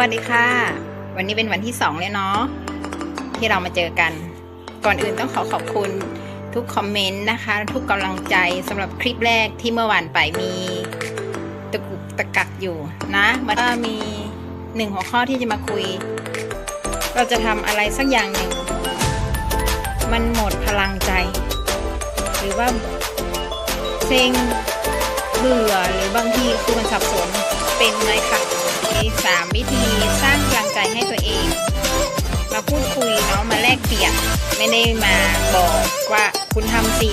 วัสดีค่ะ วันนี้เป็นวันที่สองแล้วเนาะที่เรามาเจอกัน ก่อนอื่นต้องขอขอบคุณทุกคอมเมนต์นะคะ ทุกกำลังใจสำหรับคลิปแรกที่เมื่อวานไปมีตะกุกตะกักอยู่นะมันก็มีหนึ่งหัวข้อที่จะมาคุย เราจะทำอะไรสักอย่างหนึ่งมันหมดพลังใจ หรือว่าเซ็งเบื่อหรือบางทีคือมันสับสนเป็นไหมคะ มีสามวิธีสร้างพลังใจให้ตัวเอง มาพูดคุยเนาะมาแลกเปลี่ยนไม่ได้มาบอกว่าคุณทำสิ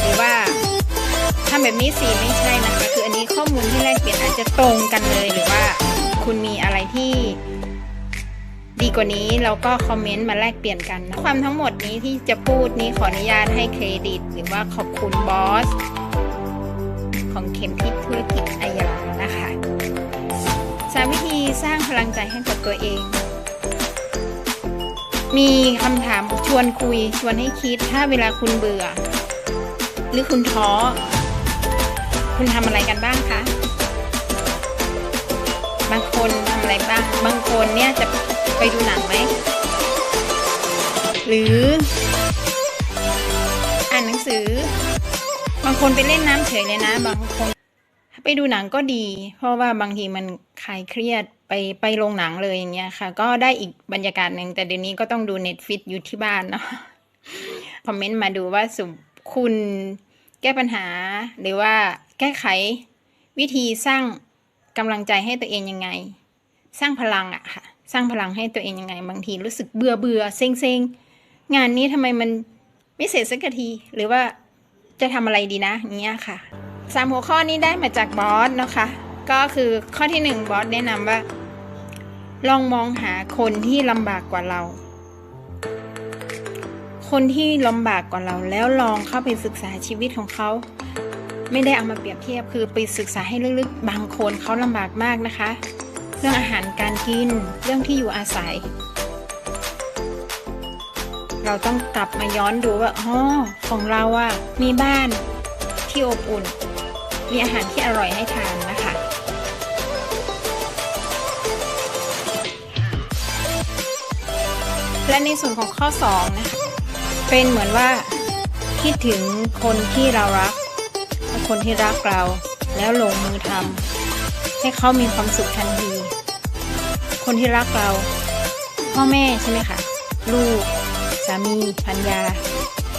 หรือว่าทำแบบนี้สิไม่ใช่นะคะคืออันนี้ข้อมูลที่แลกเปลี่ยนอาจจะตรงกันเลยหรือว่าคุณมีอะไรที่ดีกว่านี้เราก็คอมเมนต์มาแลกเปลี่ยนกันนะความทั้งหมดนี้ที่จะพูดนี้ขออนุญาตให้เครดิต หรือว่าขอบคุณบอส ของเข็มทิศธุรกิจอายาาวิธีสร้างพลังใจให้กับตัวเอง มีคำถามชวนคุยชวนให้คิด ถ้าเวลาคุณเบื่อ หรือคุณท้อ คุณทำอะไรกันบ้างคะ บางคนทำอะไรบ้าง บางคนเนี่ยจะไปดูหนังไหม หรืออ่านหนังสือ บางคนไปเล่นน้ำเฉยเลยนะ บางคน ไปดูหนังก็ดี เพราะว่าบางทีมันคลายเครียดไปไปโรงหนังเลยอย่างเงี้ยค่ะ ก็ได้อีกบรรยากาศหนึ่งแต่เดี๋ยวนี้ก็ต้องดู Netflix อยู่ที่บ้านเนาะคอมเมนต์มาดูว่าสุคุณแก้ปัญหา หรือว่าแก้ไขวิธีสร้างกำลังใจให้ตัวเองยังไง สร้างพลังอะค่ะ สร้างพลังให้ตัวเองยังไง บางทีรู้สึกเบื่อเบื่อเซ็งเซ็งงานนี้ทำไมมันไม่เสร็จสักที หรือว่าจะทำอะไรดีนะอย่างเงี้ยค่ะ สามหัวข้อนี้ได้มาจากบอสนะคะ ก็คือข้อที่หนึ่งบอสแนะนำว่า ลองมองหาคนที่ลำบากกว่าเรา คนที่ลำบากกว่าเรา แล้วลองเข้าไปศึกษาชีวิตของเขา ไม่ได้เอามาเปรียบเทียบคือไปศึกษาให้ลึกๆ บางคนเขาลำบากมากนะคะ เรื่องอาหารการกิน เรื่องที่อยู่อาศัย เราต้องกลับมาย้อนดูว่าอ๋อของเราอะมีบ้านที่อบอุ่น มีอาหารที่อร่อยให้ทานนะคะและในส่วนของข้อ2นะคะเป็นเหมือนว่าคิดถึงคนที่เรารักคนที่รักเราแล้วลงมือทำให้เขามีความสุขทันที คนที่รักเรา พ่อแม่ใช่ไหมคะลูก สามีพันยา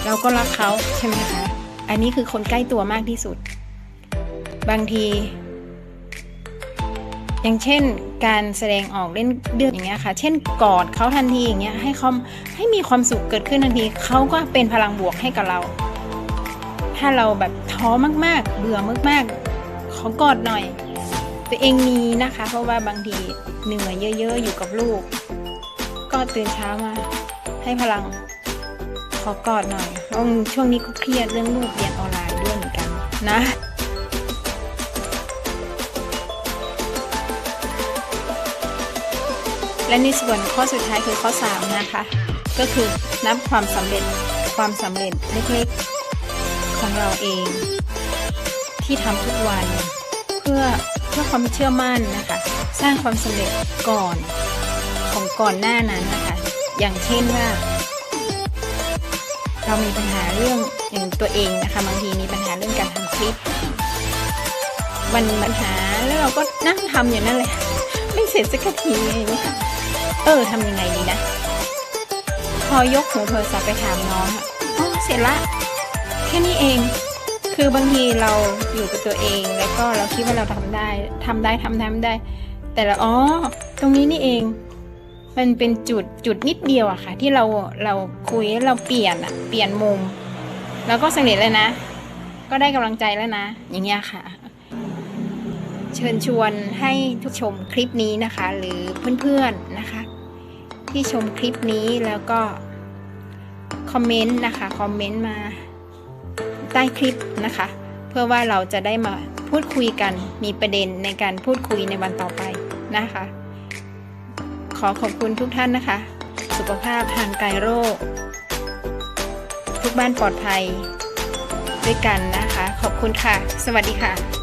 เราก็รักเขาใช่ไหมคะ อันนี้คือคนใกล้ตัวมากที่สุด บางที อย่างเช่นการแสดงออกเล่นเดือดอย่างเงี้ยค่ะ เช่นกอดเขาทันทีอย่างเงี้ยให้เขาให้มีความสุขเกิดขึ้นทันทีเขาก็เป็นพลังบวกให้กับเรา ถ้าเราแบบท้อมากๆ เบื่อมากๆขอกอดหน่อย ตัวเองมีนะคะ เพราะว่าบางทีเหนื่อยเยอะๆอยู่กับลูก ก็ตื่นเช้ามาให้พลังขอกอดหน่อยช่วงนี้ก็เครียดเรื่องลูกเรียนออนไลน์ด้วยเหมือนกันนะ และในส่วนข้อสุดท้ายคือข้อ 3 นะคะ ก็คือนับความสำเร็จความสำเร็จเล็กๆของเราเอง ที่ทำทุกวันเพื่อเพื่อความเชื่อมั่นนะคะ สร้างความสำเร็จก่อนของก่อนหน้านั้นนะคะ อย่างเช่นว่า เรามีปัญหาเรื่องอย่างตัวเองนะคะบางทีมีปัญหาเรื่องการทำคลิปมันปัญหาแล้วเราก็นั่งทำอยู่นั่นแหละไม่เสร็จสักทีอย่างเงี้ยค่ะ เออทำยังไงดีนะ พอยกหูโทรศัพท์ไปถามน้องอะอ๋อเสร็จละแค่นี้เอง คือบางทีเราอยู่กับตัวเองแล้วก็เราคิดว่าเราทำได้ทำได้ทำทำไม่ได้ แต่ละอ๋อตรงนี้นี่เอง มันเป็นจุดจุดนิดเดียวอะค่ะ ที่เราเราคุยเราเปลี่ยนอะเปลี่ยนมุม แล้วก็สำเร็จแล้วนะ ก็ได้กำลังใจแล้วนะ อย่างเงี้ยค่ะเชิญชวนให้ทุกชมคลิปนี้นะคะ หรือเพื่อนๆนะคะ ที่ชมคลิปนี้แล้วก็คอมเมนต์นะคะคอมเมนต์มาใต้คลิปนะคะ เพื่อว่าเราจะได้มาพูดคุยกันมีประเด็นในการพูดคุยในวันต่อไปนะคะ ขอขอบคุณทุกท่านนะคะ สุขภาพห่างไกลโรค ทุกบ้านปลอดภัยด้วยกันนะคะ ขอบคุณค่ะ สวัสดีค่ะ